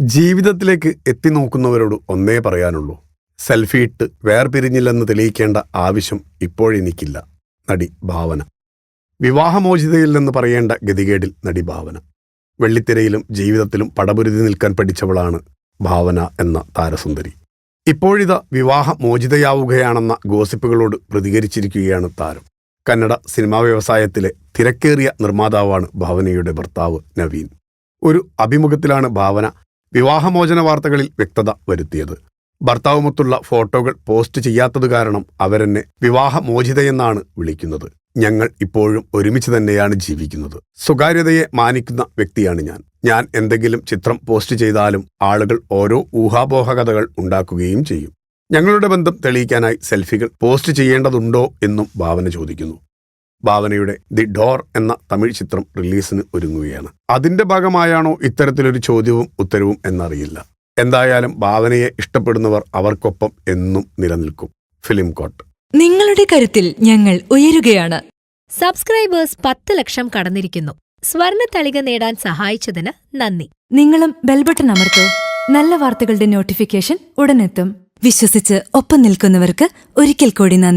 ജീവിതത്തിലേക്ക് എത്തി നോക്കുന്നവരോട് ഒന്നേ പറയാനുള്ളൂ. സെൽഫി ഇട്ട് വേർപിരിഞ്ഞില്ലെന്ന് തെളിയിക്കേണ്ട ആവശ്യം ഇപ്പോഴെനിക്കില്ല നടി ഭാവന. വിവാഹമോചിതയിൽ നിന്ന് പറയേണ്ട ഗതികേടിൽ നടി ഭാവന. വെള്ളിത്തിരയിലും ജീവിതത്തിലും പടപുരുതി നിൽക്കാൻ പഠിച്ചവളാണ് ഭാവന എന്ന താരസുന്ദരി. ഇപ്പോഴിത വിവാഹമോചിതയാവുകയാണെന്ന ഗോസിപ്പുകളോട് പ്രതികരിച്ചിരിക്കുകയാണ് താരം. കന്നഡ സിനിമാ വ്യവസായത്തിലെ തിരക്കേറിയ നിർമ്മാതാവാണ് ഭാവനയുടെ ഭർത്താവ് നവീൻ. ഒരു അഭിമുഖത്തിലാണ് ഭാവന വിവാഹമോചന വാർത്തകളിൽ വ്യക്തത വരുത്തിയത്. ഭർത്താവുമൊത്തുള്ള ഫോട്ടോകൾ പോസ്റ്റ് ചെയ്യാത്തത് കാരണം അവരെന്നെ വിവാഹമോചിതയെന്നാണ് വിളിക്കുന്നത്. ഞങ്ങൾ ഇപ്പോഴും ഒരുമിച്ച് തന്നെയാണ് ജീവിക്കുന്നത്. സ്വകാര്യതയെ മാനിക്കുന്ന വ്യക്തിയാണ് ഞാൻ. ഞാൻ എന്തെങ്കിലും ചിത്രം പോസ്റ്റ് ചെയ്താലും ആളുകൾ ഓരോ ഊഹാപോഹ കഥകൾ ഉണ്ടാക്കുകയും ചെയ്യും. ഞങ്ങളുടെ ബന്ധം തെളിയിക്കാനായി സെൽഫികൾ പോസ്റ്റ് ചെയ്യേണ്ടതുണ്ടോ എന്നും ഭാവന ചോദിക്കുന്നു. ഭാവനയുടെ ദി ഡോർ എന്ന തമിഴ് ചിത്രം റിലീസിന് ഒരുങ്ങുകയാണ്. അതിന്റെ ഭാഗമായാണോ ഇത്തരത്തിലൊരു ചോദ്യവും ഉത്തരവും എന്നറിയില്ല. എന്തായാലും ഭാവനയെ ഇഷ്ടപ്പെടുന്നവർ അവർക്കൊപ്പം എന്നും നിലനിൽക്കും. ഫിലിം കോട്ട് നിങ്ങളുടെ കരുത്തിൽ ഞങ്ങൾ ഉയരുകയാണ്. സബ്സ്ക്രൈബേഴ്സ് പത്ത് ലക്ഷം കടന്നിരിക്കുന്നു. സ്വർണ തളിക നേടാൻ സഹായിച്ചതിന് നന്ദി. നിങ്ങളും ബെൽബട്ടൺ അമർത്തോ. നല്ല വാർത്തകളുടെ നോട്ടിഫിക്കേഷൻ ഉടനെത്തും. വിശ്വസിച്ച് ഒപ്പം നിൽക്കുന്നവർക്ക് ഒരിക്കൽ കൂടി നന്ദി.